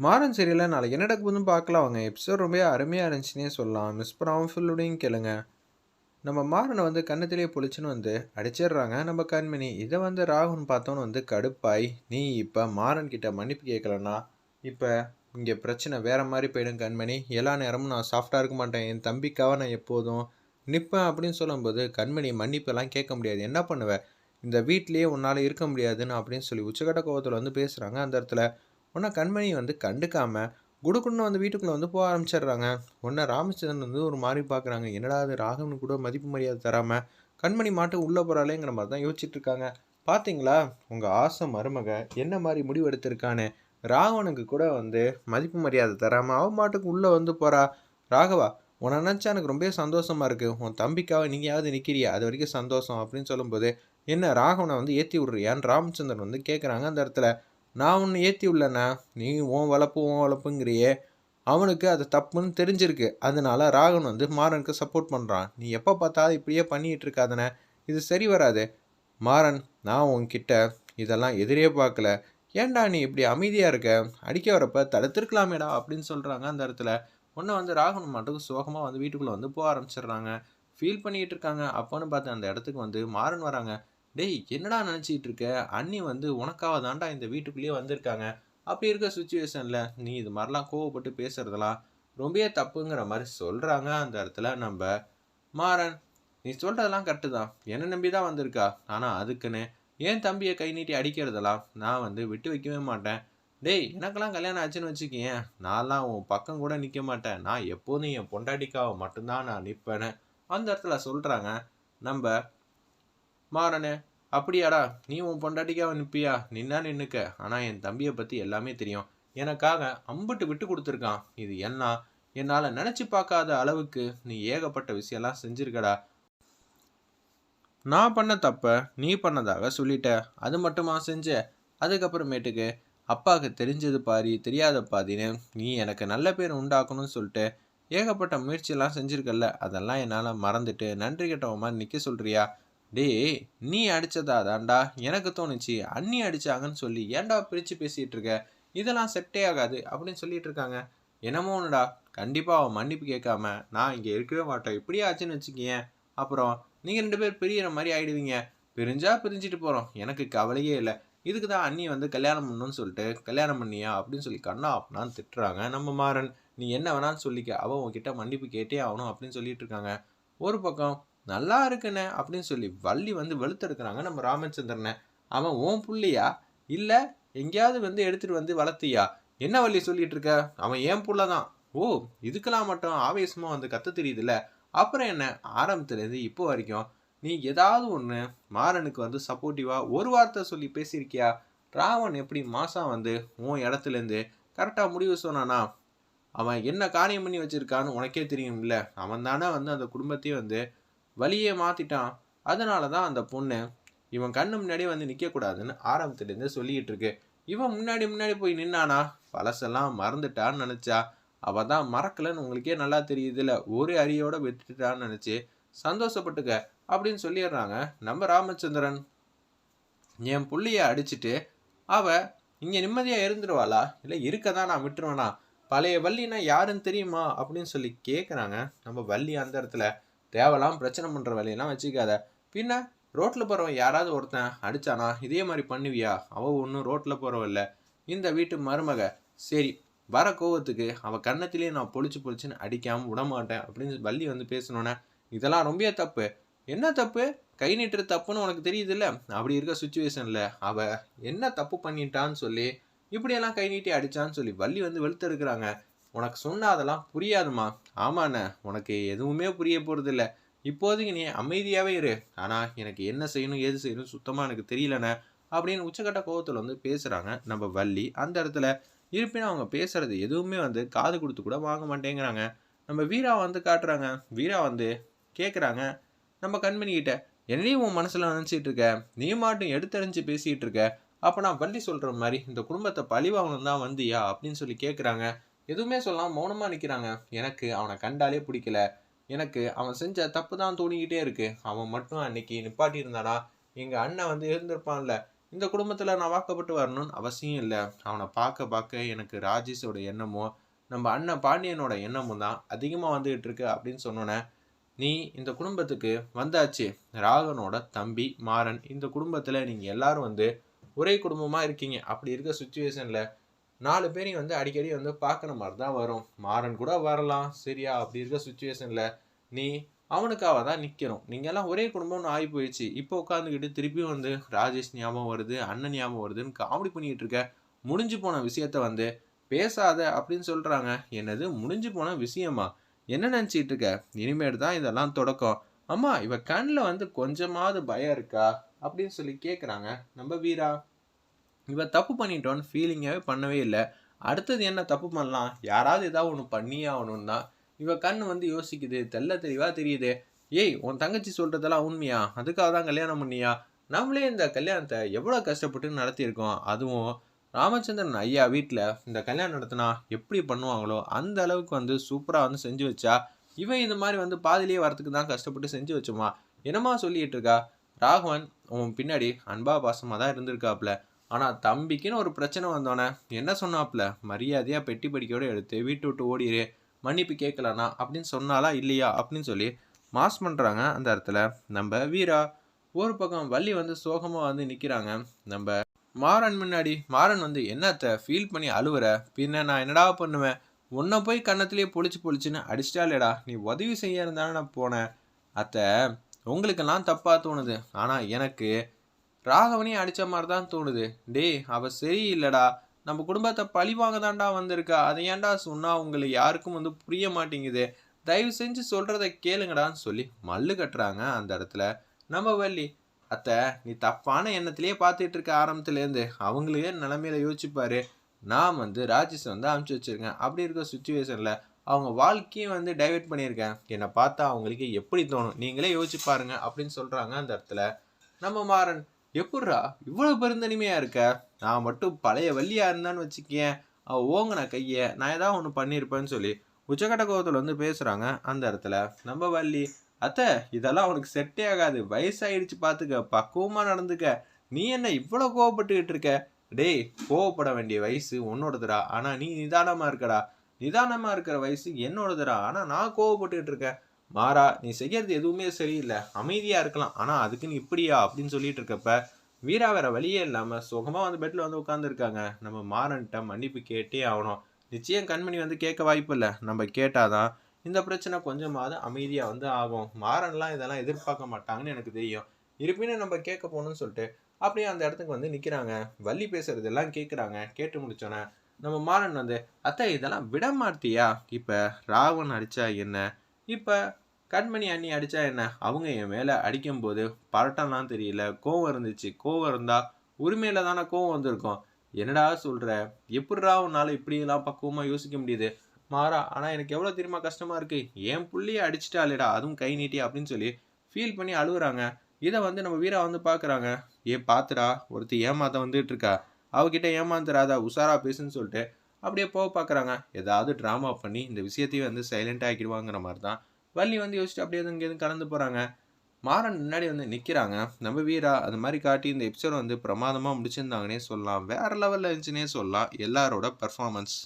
மாறன் சீரியலில் நாளைக்கு என்ன நடக்குதுன்னு பார்க்கலாம் வாங்க. எபிசோட் ரொம்ப அருமையாக இருந்துச்சுன்னே சொல்லலாம். மிஸ் பண்ணாமல் ஃபுல்லுடையும் கேளுங்க. நம்ம மாறனை வந்து கண்ணத்திலேயே பொழிச்சுன்னு வந்து அடிச்சிடுறாங்க. நம்ம கண்மணி இதை வந்து ராகுன் பார்த்தோன்னு வந்து கடுப்பாய் நீ இப்போ மாறன் கிட்ட மன்னிப்பு கேட்கலன்னா இப்போ இங்கே பிரச்சனை வேறு மாதிரி போயிடும் கண்மணி. எல்லா நேரமும் நான் சாஃப்டாக இருக்க மாட்டேன். என் தம்பிக்காக நான் எப்போதும் நிற்பேன் அப்படின்னு சொல்லும்போது கண்மணி மன்னிப்பெல்லாம் கேட்க முடியாது. என்ன பண்ணுவேன் இந்த வீட்லேயே உன்னால் இருக்க முடியாதுன்னு அப்படின்னு சொல்லி உச்சக்கட்ட கோபத்தில் வந்து பேசுகிறாங்க அந்த இடத்துல உடனே கண்மணி வந்து கண்டுக்காம குடுக்குன்னு வந்து வீட்டுக்குள்ளே வந்து போக ஆரம்பிச்சிடுறாங்க. உடனே ராமச்சந்திரன் வந்து ஒரு மாதிரி பார்க்குறாங்க என்னடா அது ராகவனுக்கு கூட மதிப்பு மரியாதை தராமல் கண்மணி மாட்டு உள்ளே போகிறாளேங்கிற மாதிரி தான் யோசிச்சுட்டு இருக்காங்க. பார்த்தீங்களா உங்கள் ஆசை மருமக என்ன மாதிரி முடிவு எடுத்திருக்கான்னு ராகவனுக்கு கூட வந்து மதிப்பு மரியாதை தராமல் அவன் மாட்டுக்கு உள்ளே வந்து போகிறா ராகவா உன்னை நினச்சா எனக்கு ரொம்ப சந்தோஷமாக இருக்குது உன் தம்பிக்காக நீங்களாவது நிற்கிறியா அது வரைக்கும் சந்தோஷம் அப்படின்னு சொல்லும்போது என்ன ராகவனை வந்து ஏற்றி விட்றியான்னு ராமச்சந்திரன் வந்து கேட்குறாங்க அந்த இடத்துல. நான் ஒன்று ஏற்றி உள்ளேண்ணா நீ உன் வளர்ப்பு உன் வளர்ப்புங்கிறியே அவனுக்கு அது தப்புன்னு தெரிஞ்சிருக்கு. அதனால ராகவன் வந்து மாறனுக்கு சப்போர்ட் பண்ணுறான் நீ எப்போ பார்த்தாலும் இப்படியே பண்ணிகிட்டு இருக்காதனே. இது சரி வராது. மாறன் நான் உன்கிட்ட இதெல்லாம் எதிரே பார்க்கல. ஏன்டா நீ இப்படி அமைதியாக இருக்க? அடிக்க வரப்ப தடுத்திருக்கலாமேடா அப்படின்னு சொல்கிறாங்க அந்த இடத்துல. ஒன்று வந்து ராகவன் மட்டும் சோகமாக வந்து வீட்டுக்குள்ளே வந்து போக ஆரம்பிச்சிடுறாங்க. ஃபீல் பண்ணிகிட்டு இருக்காங்க. அப்போன்னு பார்த்து அந்த இடத்துக்கு வந்து மாறன் வராங்க. டேய் என்னடா நினச்சிக்கிட்டு இருக்க அண்ணி வந்து உனக்காக தாண்டா இந்த வீட்டுக்குள்ளேயே வந்திருக்காங்க. அப்படி இருக்க சுச்சுவேஷனில் நீ இது மாதிரிலாம் கோவப்பட்டு பேசுறதெல்லாம் ரொம்பவே தப்புங்கிற மாதிரி சொல்கிறாங்க அந்த இடத்துல நம்ம மாறன் நீ சொல்கிறதெல்லாம் கரெக்டு தான். என்னை நம்பி தான் வந்திருக்கா. ஆனால் அதுக்குன்னு ஏன் தம்பியை கை நீட்டி அடிக்கிறதெல்லாம் நான் வந்து விட்டு வைக்கவே மாட்டேன். டேய் எனக்கெல்லாம் கல்யாணம் ஆச்சுன்னு வச்சுக்கேன் நான்லாம் உன் பக்கம் கூட நிற்க மாட்டேன். நான் எப்போதும் என் பொண்டாட்டிக்காக மட்டும்தான் நான் நிற்பேன்னு அந்த இடத்துல சொல்கிறாங்க நம்ம மாறனே அப்படியாடா நீ உன் பொண்டாட்டிக்காக நிற்பியா நின்னா நின்னுக்க. ஆனால் என் தம்பியை பற்றி எல்லாமே தெரியும். எனக்காக அம்புட்டு விட்டு கொடுத்துருக்கான். இது என்ன? என்னால் நினச்சி பார்க்காத அளவுக்கு நீ ஏகப்பட்ட விஷயம்லாம் செஞ்சிருக்கடா. நான் பண்ண தப்ப நீ பண்ணதாக சொல்லிட்ட. அது மட்டுமா செஞ்ச? அதுக்கப்புறமேட்டுக்கு அப்பாவுக்கு தெரிஞ்சது பாரி தெரியாத பாதின்னு நீ எனக்கு நல்ல பேர் உண்டாக்கணும்னு சொல்லிட்டு ஏகப்பட்ட முயற்சியெல்லாம் செஞ்சிருக்கல்ல. அதெல்லாம் என்னால் மறந்துட்டு நன்றி கெட்டவன் நிற்க சொல்கிறியா டேய் நீ அடிச்சதா தாண்டா எனக்கு தோணுச்சு அண்ணி அடிச்சாங்கன்னு சொல்லி ஏன்டா பிரித்து பேசிகிட்டு இருக்க? இதெல்லாம் செட்டே ஆகாது அப்படின்னு சொல்லிட்டு இருக்காங்க. என்னமோ ஒன்றுடா கண்டிப்பாக அவன் மன்னிப்பு கேட்காம நான் இங்கே இருக்கவே மாட்டேன் இப்படி ஆச்சுன்னு வச்சுக்கேன் அப்புறம் நீங்கள் ரெண்டு பேர் பிரியிற மாதிரி ஆயிடுவீங்க. பிரிஞ்சா பிரிஞ்சிட்டு போகிறோம் எனக்கு கவலையே இல்லை. இதுக்கு தான் அண்ணி வந்து கல்யாணம் பண்ணணும்னு சொல்லிட்டு கல்யாணம் பண்ணியா அப்படின்னு சொல்லி கண்ணா அப்படின்னான்னு திட்டுறாங்க. நம்ம மாறன் நீ என்ன வேணான்னு சொல்லிக்க அவன் உன்கிட்ட மன்னிப்பு கேட்டே ஆகணும் அப்படின்னு சொல்லிட்டு இருக்காங்க. ஒரு பக்கம் நல்லா இருக்குண்ணே அப்படின்னு சொல்லி வள்ளி வந்து வெளுத்தெடுக்கிறாங்க. நம்ம ராமச்சந்திரனை அவன் ஓன் புள்ளியா? இல்லை எங்கேயாவது வந்து எடுத்துகிட்டு வந்து வளர்த்தியா? என்ன வள்ளி சொல்லிட்டு இருக்க? அவன் ஏன் புள்ள தான். ஓ இதுக்கெல்லாம் மட்டும் ஆவேசமாக வந்து கத்த தெரியுதுல்ல? அப்புறம் என்ன? ஆரம்பத்துலேருந்து இப்போ வரைக்கும் நீ ஏதாவது ஒன்று மாறனுக்கு வந்து சப்போர்ட்டிவாக ஒரு வார்த்தை சொல்லி பேசியிருக்கியா? ராவன் எப்படி மாதம் வந்து உன் இடத்துலேருந்து கரெக்டாக முடிவு சொன்னானா? அவன் என்ன காரியம் பண்ணி வச்சுருக்கான்னு உனக்கே தெரியும்ல? அவன் தானே வந்து அந்த குடும்பத்தையும் வந்து வழியே மாற்றிட்டான் அதனால தான் அந்த பொண்ணு இவன் கண்ணு முன்னாடியே வந்து நிற்கக்கூடாதுன்னு ஆரம்பத்துலேருந்து சொல்லிக்கிட்டு இருக்கு இவன் முன்னாடி முன்னாடி போய் நின்னானா? பழசெல்லாம் மறந்துட்டான்னு நினச்சா? அவள் தான் மறக்கலன்னு உங்களுக்கே நல்லா தெரியுதுல. ஒரு அரியோட விட்டுட்டான்னு நினச்சி சந்தோஷப்பட்டுக்க அப்படின்னு சொல்லிடுறாங்க. நம்ம ராமச்சந்திரன். என் புள்ளைய அடிச்சுட்டு அவள் இங்கே நிம்மதியாக இருந்துருவாளா? இல்லை இருக்க தான் நான் விட்டுருவேனா? பழைய வள்ளினா யாருன்னு தெரியுமா? அப்படின்னு சொல்லி கேட்குறாங்க நம்ம வள்ளி அந்த இடத்துல தேவலாம் பிரச்சனை பண்ணுற வேலையெல்லாம் வச்சுக்காத. பின்ன ரோட்டில் போகிறவன் யாராவது ஒருத்தன் அடித்தானா இதே மாதிரி பண்ணுவியா? அவள் ஒன்றும் ரோட்டில் போகிறவல்ல இந்த வீட்டு மருமக சரி வர கோவத்துக்கு அவள் கன்னத்திலேயே நான் பொழிச்சு பொழிச்சுன்னு அடிக்காமல் விடமாட்டேன் அப்படின்னு வள்ளி வந்து பேசணுன்னே இதெல்லாம் ரொம்ப தப்பு. என்ன தப்பு? கை நீட்டுற தப்புன்னு உனக்கு தெரியுது இல்லை அப்படி இருக்க சுச்சுவேஷனில் அவள் என்ன தப்பு பண்ணிட்டான்னு சொல்லி இப்படியெல்லாம் கை நீட்டி அடித்தான்னு சொல்லி வள்ளி வந்து வெளுத்தெடுக்கிறாங்க உனக்கு சொன்னால் அதெல்லாம் புரியாதுமா ஆமாண்ணே உனக்கு எதுவுமே புரிய போகிறதில்ல இப்போதைக்கு நீ அமைதியாகவே இரு. ஆனால் எனக்கு என்ன செய்யணும் ஏது செய்யணும் சுத்தமாக எனக்கு தெரியலண்ணே அப்படின்னு உச்சக்கட்ட கோபத்தில் வந்து பேசுகிறாங்க நம்ம வள்ளி அந்த இடத்துல இருப்பினும் அவங்க பேசுகிறது எதுவுமே வந்து காது கொடுத்து கூட வாங்க மாட்டேங்கிறாங்க. நம்ம வீரா வந்து காட்டுறாங்க. வீரா வந்து கேட்குறாங்க நம்ம கண்மணிக்கிட்ட என்னையும் உன் மனசில் நினச்சிட்டு இருக்க? நீ மாட்டும் எடுத்தறிஞ்சு பேசிகிட்டு இருக்க. அப்போ நான் வள்ளி சொல்கிற மாதிரி இந்த குடும்பத்தை பழிவாங்கணும் தான் வந்தியா? அப்படின்னு சொல்லி கேட்குறாங்க எதுவுமே சொல்லாமல் மௌனமாக நிற்கிறாங்க எனக்கு அவனை கண்டாலே பிடிக்கல. எனக்கு அவன் செஞ்ச தப்பு தான் தோணிக்கிட்டே இருக்கு. அவன் மட்டும் அன்னைக்கு நிப்பாட்டி இருந்தானா எங்கள் அண்ணன் வந்து இருந்திருப்பான்ல இந்த குடும்பத்தில் நான் வாக்கப்பட்டு வரணும்னு அவசியம் இல்லை. அவனை பார்க்க பார்க்க எனக்கு ராஜேஷோட எண்ணமும் நம்ம அண்ணன் பாண்டியனோட எண்ணமும் தான் அதிகமாக வந்துகிட்டு இருக்கு அப்படின்னு சொன்னோன்னே நீ இந்த குடும்பத்துக்கு வந்தாச்சு. ராகனோட தம்பி மாறன். இந்த குடும்பத்தில் நீங்கள் எல்லாரும் வந்து ஒரே குடும்பமாக இருக்கீங்க. அப்படி இருக்க சுச்சுவேஷனில் நாலு பேரையும் வந்து அடிக்கடி வந்து பார்க்குற மாதிரி தான் வரும். மாறன் கூட வரலாம். சரியா? அப்படி இருக்க சுச்சுவேஷனில் நீ அவனுக்காக தான் நிற்கணும் நீங்கள்லாம் ஒரே குடும்பம்னு ஆகி போயிடுச்சு. இப்போ உட்காந்துக்கிட்டு திருப்பியும் வந்து ராஜேஷ் ஞாபகம் வருது அண்ணன் ஞாபகம் வருதுன்னு காமெடி பண்ணிகிட்டு இருக்க. முடிஞ்சு போன விஷயத்த வந்து பேசாத அப்படின்னு சொல்கிறாங்க என்னது? முடிஞ்சு போன விஷயமா? என்ன நினச்சிட்டு இருக்க? இனிமேல் தான் இதெல்லாம் தொடக்கம். அம்மா இவ கண்ணில் வந்து கொஞ்சமாவது பயம் இருக்கா? அப்படின்னு சொல்லி கேட்குறாங்க நம்ம வீரா. இவன் தப்பு பண்ணிட்டோன்னு ஃபீலிங்காகவே பண்ணவே இல்லை. அடுத்தது என்ன தப்பு பண்ணலாம்? யாராவது ஏதாவது ஒன்று பண்ணியே ஆகணும்னு தான் கண் வந்து யோசிக்குது. தெல்ல தெளிவாக தெரியுது. ஏய் உன் தங்கச்சி சொல்கிறதெல்லாம் உண்மையா? அதுக்காக தான் கல்யாணம் பண்ணியா? நம்மளே இந்த கல்யாணத்தை எவ்வளோ கஷ்டப்பட்டு நடத்தியிருக்கோம்? அதுவும் ராமச்சந்திரன் ஐயா வீட்டில் இந்த கல்யாணம் நடத்தினா எப்படி பண்ணுவாங்களோ அந்த அளவுக்கு வந்து சூப்பராக வந்து செஞ்சு வச்சா இவன் இந்த மாதிரி வந்து பாதிலேயே வரத்துக்கு தான் கஷ்டப்பட்டு செஞ்சு வச்சோமா என்னமா சொல்லிட்டு இருக்கா? ராகவன் உன் பின்னாடி அன்பா பாசமாக தான் இருந்திருக்காப்புல ஆனால் தம்பிக்குன்னு ஒரு பிரச்சனை வந்தோன்னே என்ன சொன்னாப்புல மரியாதையாக பெட்டி படிக்கையோட எடுத்து வீட்டு விட்டு ஓடிடு மன்னிப்பு கேட்கலண்ணா அப்படின்னு சொன்னாலா இல்லையா? அப்படின்னு சொல்லி மாஸ் பண்ணுறாங்க அந்த இடத்துல. நம்ம வீரா ஒரு பக்கம் வள்ளி வந்து சோகமாக வந்து நிற்கிறாங்க நம்ம மாறன் முன்னாடி மாறன் வந்து என்னத்த ஃபீல் பண்ணி அழுவுற? பின்ன நான் என்னடா பண்ணுவேன்? உன்னை போய் கன்னத்துலேயே பொழிச்சு பொழிச்சுன்னு அடிச்சிட்டாலேடா நீ உதவி செய்ய இருந்தாலும் நான் போனேன். அத்தை உங்களுக்கெல்லாம் தப்பாக தோணுது. ஆனால் எனக்கு ராகவனையும் அடித்த மாதிரி தான் தோணுது. டேய் அவள் சரியில்லடா. நம்ம குடும்பத்தை பழி வாங்க தான்டா வந்திருக்கா. அதை ஏன்டா சொன்னால் உங்களுக்கு யாருக்கும் வந்து புரிய மாட்டேங்குது. தயவு செஞ்சு சொல்கிறத கேளுங்கடான்னு சொல்லி மல்லு கட்டுறாங்க அந்த இடத்துல. நம்ம வள்ளி அத்தை நீ தப்பான எண்ணத்திலேயே பார்த்துட்டு இருக்க ஆரம்பத்துலேருந்து அவங்களே நிலமையில யோசிச்சுப்பாரு. நான் வந்து ராஜேஷ் வந்து அனுப்பிச்சி வச்சிருக்கேன். அப்படி இருக்க சுச்சுவேஷனில் அவங்க வாழ்க்கையும் வந்து டைவெர்ட் பண்ணியிருக்கேன். என்னை பார்த்தா அவங்களுக்கு எப்படி தோணும்? நீங்களே யோசிச்சு பாருங்க அப்படின்னு சொல்கிறாங்க அந்த இடத்துல. நம்ம மாறன் எப்பட்றா? இவ்வளோ பெருந்தனிமையாக இருக்க? நான் மட்டும் பழைய வள்ளியாக இருந்தான்னு வச்சுக்கேன் அவள் ஓங்கின கையை நான் ஏதாவது ஒன்று பண்ணியிருப்பேன்னு சொல்லி உச்சக்கட்ட கோபத்தில் வந்து பேசுகிறாங்க அந்த இடத்துல. நம்ம வள்ளி அத்தை இதெல்லாம் அவனுக்கு செட்டே ஆகாது. வயசாயிடுச்சு பார்த்துக்க பக்குவமாக நடந்துக்க. நீ என்ன இவ்வளோ கோவப்பட்டுக்கிட்டு இருக்க? டேய் கோவப்பட வேண்டிய வயசு உன்னோடதுடா. ஆனால் நீ நிதானமாக இருக்கடா. நிதானமாக இருக்கிற வயசு என்னோடதுடா. ஆனால் நான் கோவப்பட்டுக்கிட்டு இருக்கேன். மாறா நீ செய்யறது எதுவுமே சரியில்லை. அமைதியாக இருக்கலாம். ஆனால் அதுக்குன்னு இப்படியா? அப்படின்னு சொல்லிட்டு இருக்கப்ப வீரா வேற வழியே இல்லாமல் சுகமாக வந்து பெட்டில் வந்து உட்காந்துருக்காங்க நம்ம மாறன்ட்ட மன்னிப்பு கேட்டே ஆகணும். நிச்சயம் கண்மணி வந்து கேட்க வாய்ப்பு இல்லை. நம்ம கேட்டாதான் இந்த பிரச்சனை கொஞ்சமாவது அமைதியாக வந்து ஆகும். மாறன்லாம் இதெல்லாம் எதிர்பார்க்க மாட்டாங்கன்னு எனக்கு தெரியும். இருப்பினும் நம்ம கேட்க போகணும்னு சொல்லிட்டு அப்படியே அந்த இடத்துக்கு வந்து நிற்கிறாங்க வள்ளி பேசுறதெல்லாம் கேட்குறாங்க கேட்டு முடிச்சோன்னே நம்ம மாறன் வந்து அத்தை இதெல்லாம் விட மாட்டியா? இப்போ ராவன் அடித்தா என்ன? இப்போ கண்மணி அண்ணி அடித்தா என்ன? அவங்க என் மேலே அடிக்கும்போது பரட்டம்லாம் தெரியல. கோவம் இருந்துச்சு. கோவம் இருந்தால் உரிமையில தானே கோவம் வந்திருக்கும். என்னடா சொல்கிற எப்படிடா உன்னால் இப்படியெல்லாம் பக்குவமாக யோசிக்க முடியுது? மாறா ஆனால் எனக்கு எவ்வளோ தெரியுமா கஷ்டமாக இருக்குது என் புள்ளியை அடிச்சிட்டாலேடா அதுவும் கை நீட்டி அப்படின்னு சொல்லி ஃபீல் பண்ணி அழுகுறாங்க இதை வந்து நம்ம வீரா வந்து பார்க்குறாங்க ஏ பார்த்துடா ஒருத்தர் ஏமாத்த வந்துட்டு இருக்கா? அவகிட்ட ஏமாந்துடாதா உஷாரா பேசுன்னு சொல்லிட்டு அப்படியே போக பார்க்குறாங்க. ஏதாவது ட்ராமா பண்ணி இந்த விஷயத்தையும் வந்து சைலண்ட் ஆக்கிடுவாங்கிற மாதிரி தான் வள்ளி வந்து யோசிச்சுட்டு அப்படியே இங்கேருந்து கலந்து போகிறாங்க மாறன் முன்னாடி வந்து நிற்கிறாங்க நம்ம வீரா அது மாதிரி காட்டி இந்த எபிசோட் வந்து பிரமாதமாக முடிச்சிருந்தாங்கன்னே சொல்லலாம். வேறு லெவலில் இருந்துச்சுன்னே சொல்லலாம். எல்லாரோட பர்ஃபார்மன்ஸ்